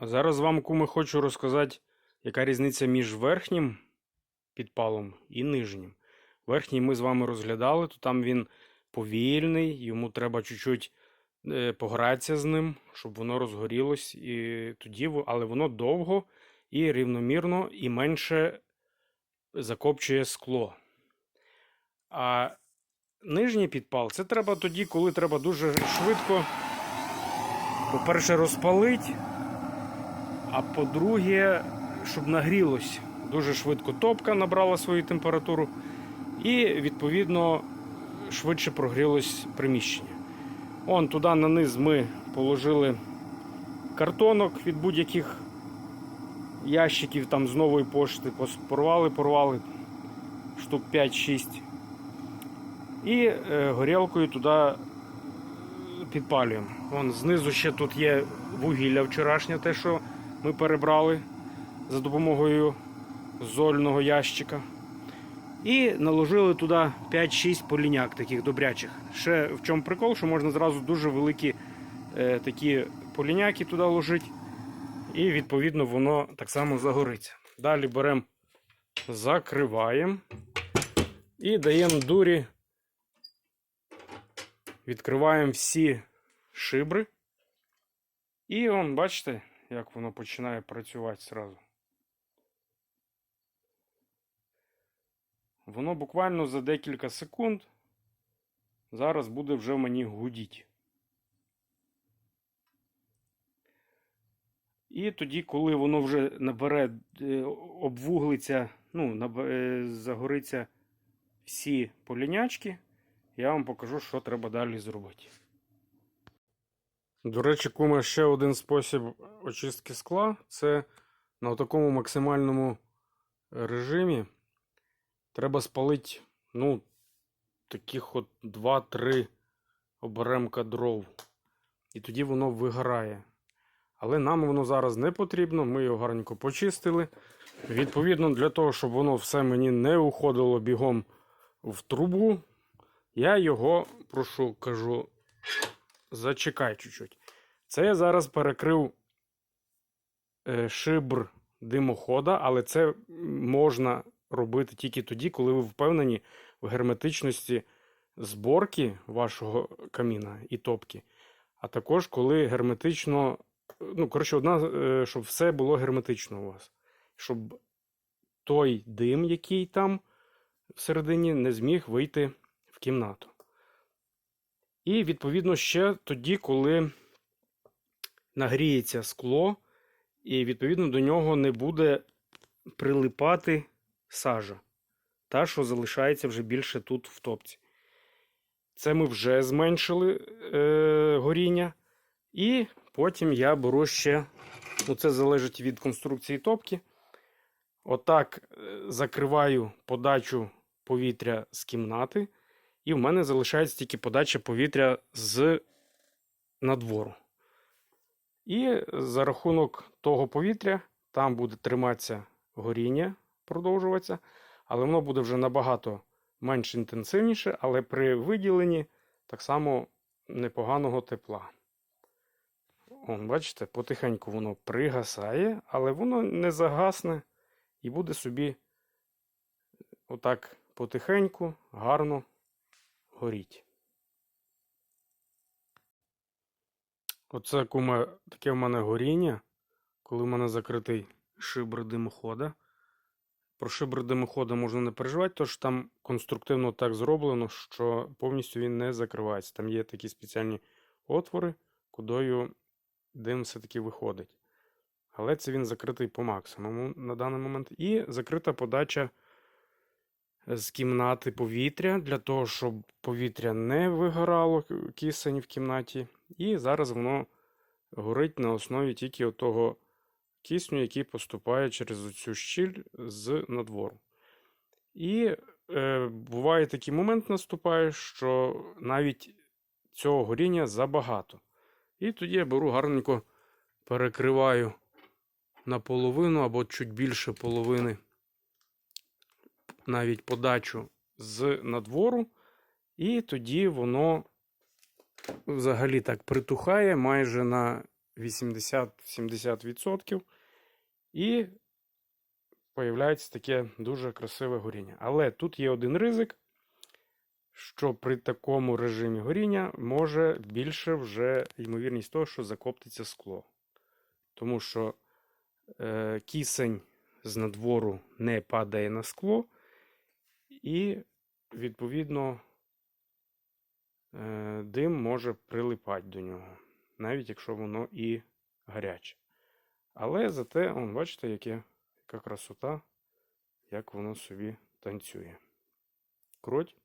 А зараз вам, куми, хочу розказати, яка різниця між верхнім підпалом і нижнім. Верхній ми з вами розглядали, то там він повільний, йому треба чуть-чуть е, погратися з ним, щоб воно розгорілось, і тоді, але воно довго і рівномірно, і менше закопчує скло. А нижній підпал це треба тоді, коли треба дуже швидко, по-перше, розпалити. А по-друге, щоб нагрілось дуже швидко топка набрала свою температуру, і відповідно швидше прогрілось приміщення. Он туди на низ ми положили картонок від будь-яких ящиків там з нової пошти. Порвали, порвали штук 5-6. І е, горілкою туди підпалюємо. Вон знизу ще тут є вугілля вчорашнє, те, що ми перебрали за допомогою зольного ящика. І наложили туди 5-6 поліняк таких добрячих. Ще в чому прикол, що можна зразу дуже великі е, такі поліняки туди ложити. І відповідно воно так само загориться. Далі беремо, закриваємо і даємо дурі. Відкриваємо всі шибри. І он, бачите, як воно починає працювати зразу. Воно буквально за декілька секунд зараз буде вже мені гудіть. І тоді, коли воно вже набере, е, обвуглиться, ну, е, загориться всі полінячки, я вам покажу, що треба далі зробити. До речі, куме, ще один спосіб очистки скла це на такому максимальному режимі треба спалити, ну, таких от 2-3 оберемка дров. І тоді воно вигорає. Але нам воно зараз не потрібно, ми його гарненько почистили. Відповідно, для того, щоб воно все мені не уходило бігом в трубу, я його прошу, кажу, зачекай чуть-чуть. Це я зараз перекрив е, шибр димохода, але це можна робити тільки тоді, коли ви впевнені в герметичності зборки вашого каміна і топки, а також коли герметично, ну, коротше, одна, е, щоб все було герметично у вас. Щоб той дим, який там всередині, не зміг вийти в кімнату. І, відповідно, ще тоді, коли нагріється скло, і, відповідно, до нього не буде прилипати сажа. Та, що залишається вже більше тут в топці. Це ми вже зменшили е, горіння. І потім я беру ще, ну це залежить від конструкції топки. Отак е, закриваю подачу повітря з кімнати. І в мене залишається тільки подача повітря з надвору. І за рахунок того повітря там буде триматися горіння, продовжуватися, але воно буде вже набагато менш інтенсивніше, але при виділенні так само непоганого тепла. Он, бачите, потихеньку воно пригасає, але воно не загасне і буде собі отак потихеньку, гарно горіть. Оце куме, таке в мене горіння, коли в мене закритий шибр димохода. Про шибр димохода можна не переживати, тож там конструктивно так зроблено, що повністю він не закривається. Там є такі спеціальні отвори, кудою дим все-таки виходить. Але це він закритий по максимуму на даний момент. І закрита подача з кімнати повітря для того, щоб повітря не вигорало кисень в кімнаті. І зараз воно горить на основі тільки того кисню, який поступає через цю щіль з надвору. І е, буває такий момент наступає, що навіть цього горіння забагато. І тоді я беру гарненько перекриваю наполовину або чуть більше половини навіть подачу з надвору, і тоді воно взагалі так притухає майже на 80-70%. І появляється таке дуже красиве горіння. Але тут є один ризик, що при такому режимі горіння може більше вже ймовірність того, що закоптиться скло. Тому що е, кисень з надвору не падає на скло, і, відповідно, е, дим може прилипати до нього, навіть якщо воно і гаряче. Але зате, он, бачите, яке, яка красота, як воно собі танцює. Кроть